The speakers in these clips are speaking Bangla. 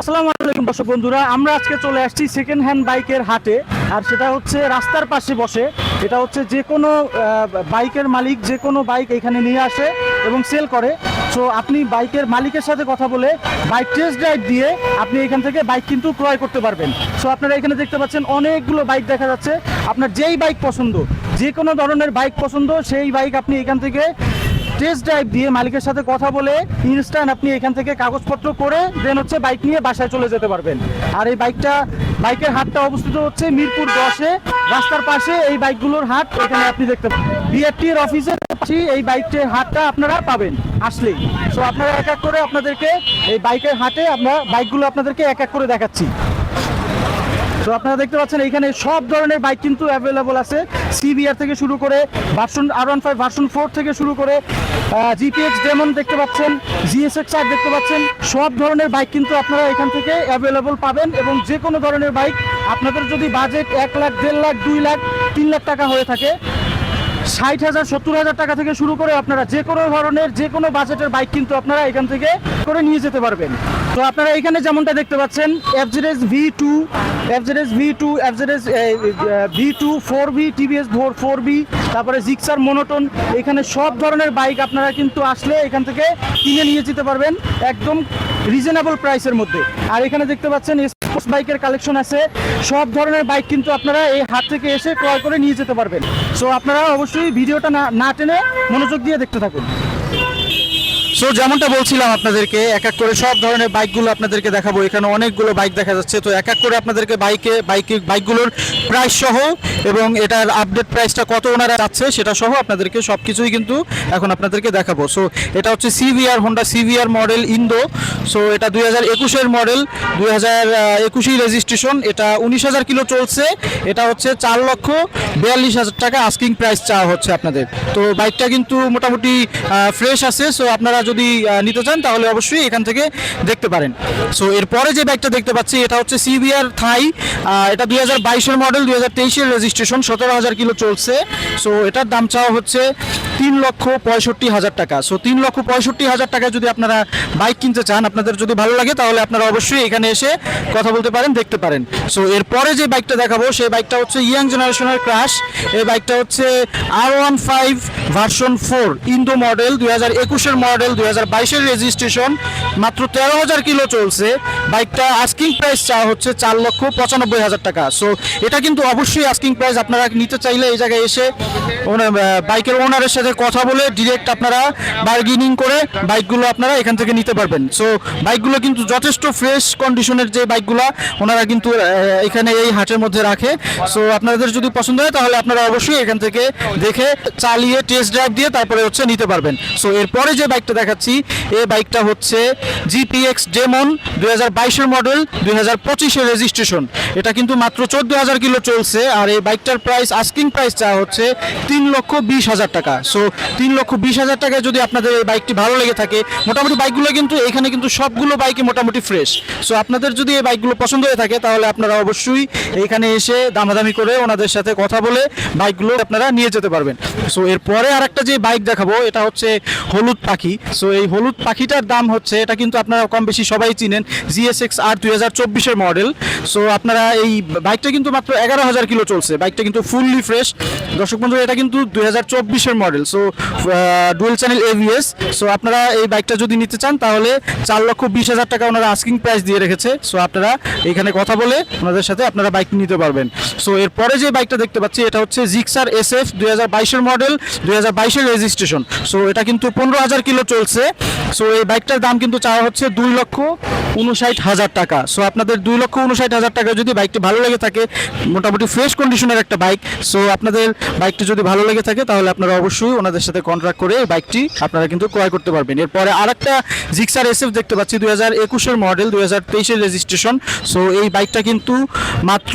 আসসালামু আলাইকুম দর্শক বন্ধুরা, আমরা আজকে চলে আসছি সেকেন্ড হ্যান্ড বাইকের হাটে, আর সেটা হচ্ছে রাস্তার পাশে বসে। এটা হচ্ছে যে কোনো বাইকের মালিক যে কোনো বাইক এখানে নিয়ে আসে এবং সেল করে। সো আপনি বাইকের মালিকের সাথে কথা বলে বাইক টেস্ট ড্রাইভ দিয়ে আপনি এখান থেকে বাইক কিন্তু ক্রয় করতে পারবেন। সো আপনারা এখানে দেখতে পাচ্ছেন অনেকগুলো বাইক দেখা যাচ্ছে। আপনার যেই বাইক পছন্দ, যে কোনো ধরনের বাইক পছন্দ, সেই বাইক আপনি এখান থেকে টেস্ট ড্রাইভ দিয়ে মালিকের সাথে কথা বলে ইনস্ট্যান্ট আপনি এখান থেকে কাগজপত্র করে দেন হচ্ছে বাইক নিয়ে বাসায় চলে যেতে পারবেন। আর এই বাইকটা বাইকের হাটটা অবস্থিত হচ্ছে মিরপুর দশে। রাস্তার পাশে এই বাইকগুলোর হাট এখানে আপনি দেখতে বিআরটির অফিসের পাশে এই বাইকটির হাটটা আপনারা পাবেন আসলেই। সো আপনারা এক এক করে আপনাদেরকে এই বাইকের হাটে আমরা বাইকগুলো আপনাদেরকে এক এক করে দেখাচ্ছি। তো আপনারা দেখতে পাচ্ছেন এখানে সব ধরনের বাইক কিন্তু অ্যাভেলেবল আছে। সিবিআর থেকে শুরু করে version R one five version four থেকে শুরু করে জিপিএক্স ডেমন দেখতে পাচ্ছেন জিএসএক্স আর দেখতে পাচ্ছেন, সব ধরনের বাইক কিন্তু আপনারা এখান থেকে অ্যাভেলেবল পাবেন এবং যে কোনো ধরনের বাইক আপনাদের যদি বাজেট এক লাখ, দেড় লাখ, দুই লাখ, তিন লাখ টাকা হয়ে থাকে ষাট হাজার, সত্তর হাজার টাকা থেকে শুরু করে আপনারা যে কোনো ধরনের যে কোনো বাজেটের বাইক কিন্তু আপনারা এখান থেকে করে নিয়ে যেতে পারবেন। তো আপনারা এখানে যেমনটা দেখতে পাচ্ছেন FZS V two FZS V two FZS V two four V TVS four four B তারপরে জিক্সার মোনোটন এখানে সব ধরনের বাইক আপনারা কিন্তু আসলে এখান থেকে কিনে নিয়ে যেতে পারবেন একদম রিজনেবল প্রাইসের মধ্যে। আর এখানে দেখতে পাচ্ছেন স্পোর্টস বাইকের কালেকশন আছে। সব ধরনের বাইক কিন্তু আপনারা এই হাট থেকে এসে ক্রয় করে নিয়ে যেতে পারবেন। সো আপনারা অবশ্যই ভিডিওটা না না টেনে মনোযোগ দিয়ে দেখতে থাকুন। সো যেমনটা বলছিলাম আপনাদেরকে, এক এক করে সব ধরনের বাইকগুলো আপনাদেরকে দেখাবো। এখানে অনেকগুলো বাইক দেখা যাচ্ছে। তো এক এক করে আপনাদেরকে বাইকে বাইকে, বাইকগুলোর প্রাইস সহ এবং এটার আপডেট প্রাইসটা কত ওনারা যাচ্ছে সেটা সহ আপনাদেরকে সব কিছুই কিন্তু এখন আপনাদেরকে দেখাবো। সো এটা হচ্ছে সিভিআর হোন্ডা সিভিআর মডেল ইন্দো সো এটা দুই হাজার একুশের মডেল দুই হাজার একুশেই রেজিস্ট্রেশন এটা উনিশ হাজার কিলো চলছে। এটা হচ্ছে চার লক্ষ বিয়াল্লিশ হাজার টাকা আস্কিং প্রাইস চাওয়া হচ্ছে আপনাদের। তো বাইকটা কিন্তু মোটামুটি ফ্রেশ আছে। সো আপনারা যদি নিতে চান, তাহলে অবশ্যই এখান থেকে দেখতে পারেন। সো এরপরে যে বাইকটা দেখতে পাচ্ছি, এটা হচ্ছে সিবিআর থাই এটা দুই হাজার বাইশের মডেল দুই হাজার তেইশের রেজিস্ট্রেশন সতেরো হাজার কিলো চলছে। সো এটার দাম চাওয়া হচ্ছে তিন লক্ষ পঁয়ষট্টি হাজার টাকা। সো তিন লক্ষ পঁয়ষট্টি হাজার টাকায় যদি আপনারা বাইক কিনতে চান, আপনাদের যদি ভালো লাগে, তাহলে আপনারা অবশ্যই এখানে এসে কথা বলতে পারেন, দেখতে পারেন। সো এরপরে যে বাইকটা দেখাবো, সেই বাইকটা হচ্ছে ইয়াং জেনারেশনের ক্রাশ এই বাইকটা হচ্ছে R one five version four Indo model দুই হাজার একুশের মডেল দুই হাজার রেজিস্ট্রেশন মাত্র তেরো হাজার কিলো চলছে। বাইকটা আস্কিং প্রাইস চাওয়া হচ্ছে চার লক্ষ পঁচানব্বই হাজার টাকা। সো এটা কিন্তু অবশ্যই আস্কিং প্রাইস আপনারা নিতে চাইলে এই জায়গায় এসে বাইকের ওনারের সাথে কথা বলে ডিরেক্ট আপনারা বার্গেনিং করে বাইকগুলো আপনারা এখান থেকে নিতে পারবেন। সো বাইকগুলো কিন্তু যথেষ্ট ফ্রেশ কন্ডিশনের যে বাইকগুলো, ওনারা কিন্তু এখানে এই হাটের মধ্যে রাখে। সো আপনাদের যদি পছন্দ হয় তাহলে আপনারা অবশ্যই এখান থেকে দেখে চালিয়ে টেস্ট ড্রাইভ দিয়ে তারপরে হচ্ছে নিতে পারবেন। সো এরপরে যে বাইকটা দেখাচ্ছি। এই বাইকটা হচ্ছে জিপিএক্স ডেমন দুই হাজার মডেল, দুই হাজার রেজিস্ট্রেশন এটা কিন্তু মাত্র চোদ্দ হাজার কিলো চলছে, আর এই বাইকটার প্রাইস আস্কিং প্রাইস চা হচ্ছে তিন লক্ষ বিশ হাজার টাকা। সো তিন লক্ষ বিশ হাজার টাকায় যদি আপনাদের এই বাইকটি ভালো লেগে থাকে, মোটামুটি বাইকগুলো কিন্তু এখানে কিন্তু সবগুলো বাইকই মোটামুটি ফ্রেশ সো আপনাদের যদি এই বাইকগুলো পছন্দ হয়ে থাকে, তাহলে আপনারা অবশ্যই এখানে এসে দামাদামি করে ওনাদের সাথে কথা বলে বাইকগুলো আপনারা নিয়ে যেতে পারবেন। সো এরপরে আর একটা যে বাইক দেখাবো, এটা হচ্ছে হলুদ পাখি। সো এই হলুদ পাখিটার দাম হচ্ছে, এটা কিন্তু আপনারা কম বেশি সবাই চিনেন জিএসএক্স আর দুই হাজার চব্বিশের মডেল সো আপনারা এই বাইকটা কিন্তু মাত্র এগারো হাজার কিলো চলছে। বাইকটা কিন্তু ফুললি ফ্রেশ দর্শক বন্ধু এটা কিন্তু দুই হাজার চব্বিশের model so dual channel ABS so আপনারা এই বাইকটা যদি নিতে চান, তাহলে চার লক্ষ বিশ হাজার টাকা ওনারা আস্কিং প্রাইস দিয়ে রেখেছে। সো আপনারা এখানে কথা বলে ওনাদের সাথে আপনারা বাইক নিতে পারবেন। সো এরপরে যে বাইকটা দেখতে পাচ্ছি, এটা হচ্ছে জিক্সার এস এফ দুই হাজার বাইশের মডেল দুই হাজার বাইশের রেজিস্ট্রেশন সো এটা কিন্তু পনেরো হাজার কিলো চলছে। সো এই বাইকটার দাম কিন্তু চাওয়া হচ্ছে দুই লক্ষ উনষাট হাজার টাকা। সো আপনাদের দুই লক্ষ উনষাট হাজার টাকা যদি বাইকটি ভালো লেগে থাকে, মোটামুটি ফ্রেশ কন্ডিশনের একটা বাইক সো আপনাদের বাইকটি যদি ভালো লেগে থাকে, তাহলে আপনারা অবশ্যই ওনাদের সাথে কন্ট্রাক্ট করে বাইকটি আপনারা কিন্তু ক্রয় করতে পারবেন। এরপরে আরেকটা জিক্সার এসএফ দেখতে পাচ্ছি, দুই হাজার একুশের মডেল দুই হাজার তেইশের রেজিস্ট্রেশন সো এই বাইকটা কিন্তু মাত্র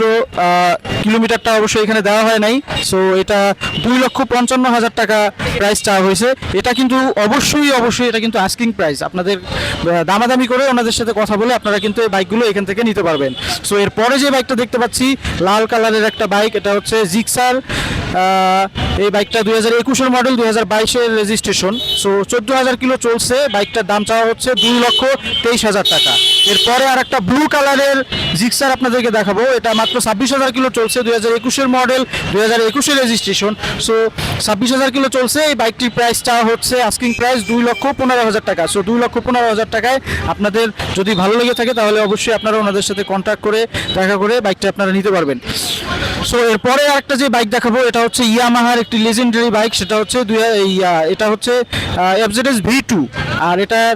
কিলোমিটারটা অবশ্যই এখানে দেওয়া হয় নাই। সো এটা দুই লক্ষ পঞ্চান্ন হাজার টাকা প্রাইস চাওয়া হয়েছে। এটা কিন্তু অবশ্যই অবশ্যই এটা কিন্তু আস্কিং প্রাইস আপনাদের দামাদামি করে ওনাদের সাথে কথা বলে আপনারা কিন্তু এই বাইকগুলো এখান থেকে নিতে পারবেন। সো এরপরে যে বাইকটা দেখতে পাচ্ছি, লাল কালারের একটা বাইক এটা হচ্ছে জিক্সার এই বাইকটা দুই হাজার একুশের মডেল দুই হাজার বাইশের রেজিস্ট্রেশন সো চোদ্দ হাজার কিলো চলছে। বাইকটার দাম চাওয়া হচ্ছে দুই লক্ষ তেইশ হাজার টাকা। এরপরে আর একটা ব্লু কালারের জিক্সার আপনাদেরকে দেখাবো। এটা মাত্র ছাব্বিশ হাজার কিলো চলছে দুই হাজার একুশের মডেল দুই হাজার একুশের রেজিস্ট্রেশন সো ছাব্বিশ হাজার কিলো চলছে। এই বাইকটির প্রাইস চাওয়া হচ্ছে আস্কিং প্রাইস দুই লক্ষ পনেরো হাজার টাকা। সো দুই লক্ষ পনেরো হাজার টাকায় আপনাদের যদি ভালো লেগে থাকে, তাহলে অবশ্যই আপনারা ওনাদের সাথে কন্ট্যাক্ট করে, দেখা করে বাইকটা আপনারা নিতে পারবেন। সো এরপরে আর একটা যে বাইক দেখাবো, এটা হচ্ছে ইয়ামাহার একটি লেজেন্ডারি বাইক সেটা হচ্ছে এটা হচ্ছে এফজেডএস ভি টু আর এটার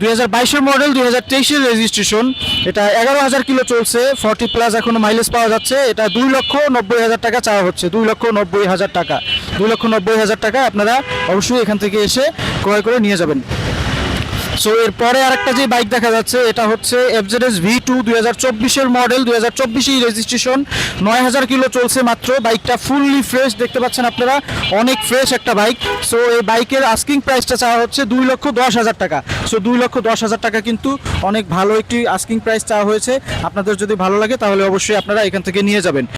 দুই হাজার বাইশের মডেল দুই হাজার তেইশের রেজিস্ট্রেশন এটা এগারো হাজার কিলো চলছে ফর্টি প্লাস এখনও মাইলেজ পাওয়া যাচ্ছে। এটা দুই লক্ষ নব্বই হাজার টাকা চাওয়া হচ্ছে, দুই লক্ষ নব্বই হাজার টাকা। দুই লক্ষ নব্বই হাজার টাকা আপনারা অবশ্যই এখান থেকে এসে ক্রয় করে নিয়ে যাবেন। সো এরপরে আরেকটা যে বাইক দেখা যাচ্ছে, এটা হচ্ছে এফজেডএস ভি টু দুই হাজার চব্বিশের মডেল দুই হাজার চব্বিশেই রেজিস্ট্রেশন নয় হাজার কিলো চলছে মাত্র, বাইকটা ফুললি ফ্রেশ দেখতে পাচ্ছেন আপনারা, অনেক ফ্রেশ একটা বাইক। সো এই বাইকের আস্কিং প্রাইসটা চাওয়া হচ্ছে দুই লক্ষ দশ হাজার টাকা। সো দুই লক্ষ দশ হাজার টাকা কিন্তু অনেক ভালো একটি আস্কিং প্রাইস চাওয়া হয়েছে। আপনাদের যদি ভালো লাগে তাহলে অবশ্যই আপনারা এখান থেকে নিয়ে যাবেন।